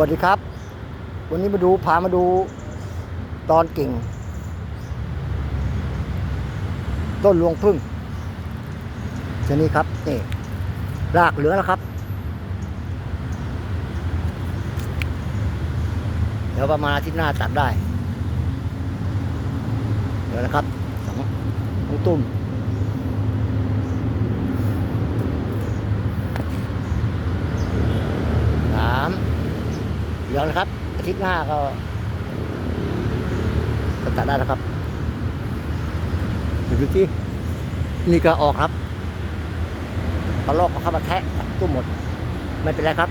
วัสดีครับ วันนี้มาดูพามาดูตอนกิ่ง ต้นรวงพึ่งชนี้ครับนี่รากเหลือแล้วครับ เดี๋ยวประมาณอาทิตย์หน้าตัดได้ เดี๋ยวนะครับสองตุ้ม สามเดี๋ ยวนะครับ อาทิตย์หน้าก็ตัดได้แล้วครับดูที่นี่ก็ออกครับปลาลอกก็เข้ามาแทะตุ้หมด ไม่เป็นไรครับ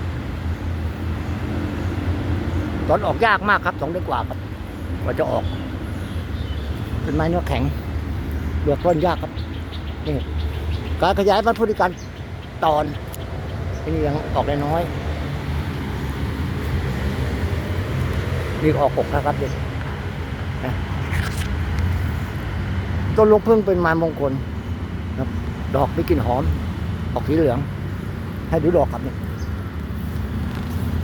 ตอนออกยากมากครับสองเดือนกว่าครับกว่าจะออกเป็นไม้เนื้อแข็งเบือกต้นยากครับนี่การขยายพันธุ์พฤติการตอนนี่ยังออกได้น้อย นี่ก็ออกกกนะครับเด็กนะต้นลูกพึ่งเป็นไม้มงคลนะครับดอกมีกลิ่นหอม ออกสีเหลือง ให้ดูดอกครับนี่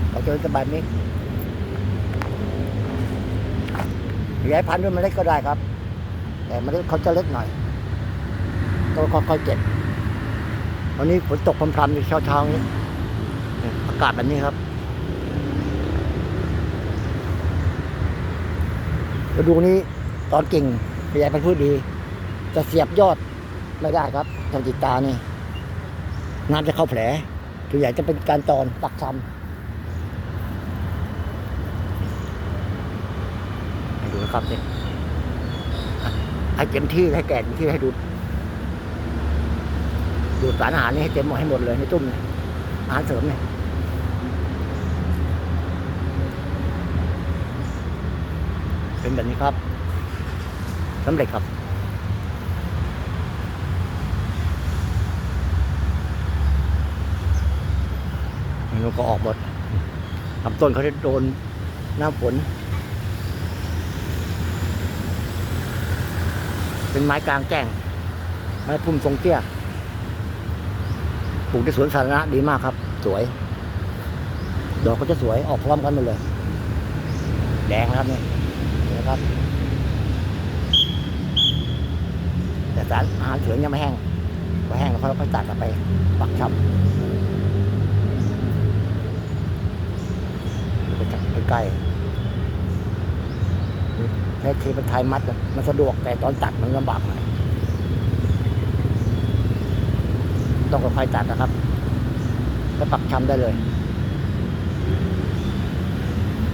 เราจะจะแบบนี้ขยายพันธุ์ด้วยเมล็ดก็ได้ครับ แต่เมล็ดเขาจะเล็กหน่อยต้องค่อยๆเก็บวันนี้ฝนตกพรำๆในเช้าๆนี้นี่อากาศแบบนี้ครับ ฤดูนี้ตอนกิ่งขยายพันธุ์พืชดี จะเสียบยอดไม่ได้ครับทางจิตตานี่น้ำจะเข้าแผลตัวใหญ่จะเป็นการตอนปักซ้ำให้ดูนะครับนี่อะให้เต็มที่ให้แก่ที่ให้ดูดูสารอาหารนี่ให้เต็มหมดให้หมดเลยในตุ้มเนี่ยอาหารเสริมเนี่ย เป็นแบบนี้ครับสำเร็จครับมันก็ออกหมดลำต้นเขาจะโดนน้ำฝน เป็นไม้กลางแจ้ง ไม้พุ่มทรงเตี้ย ปลูกในสวนสาธารณะดีมากครับ สวย ดอกก็จะสวยออกพร้อมกันหมดเลย แดงนะครับเนี่ย นะครับ แต่สารอาหารเสริมยังไม่แห้งพอแห้งแล้วเราก็ตัดกลับไปปักชับไปจับใกล้แค่ทีเป็นไทยมัดมันสะดวกแต่ตอนตัดมันลำบากหน่อยต้องค่อยๆตัดนะครับแล้วปักชำได้เลย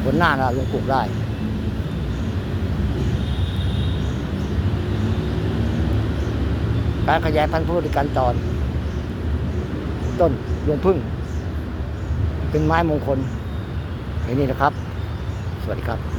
ผลหน้านะลงปลูกได้ การขยายพันธุ์พืชการตอนต้นรวงพึ่ง เป็นไม้มงคลนี่นะครับ สวัสดีครับ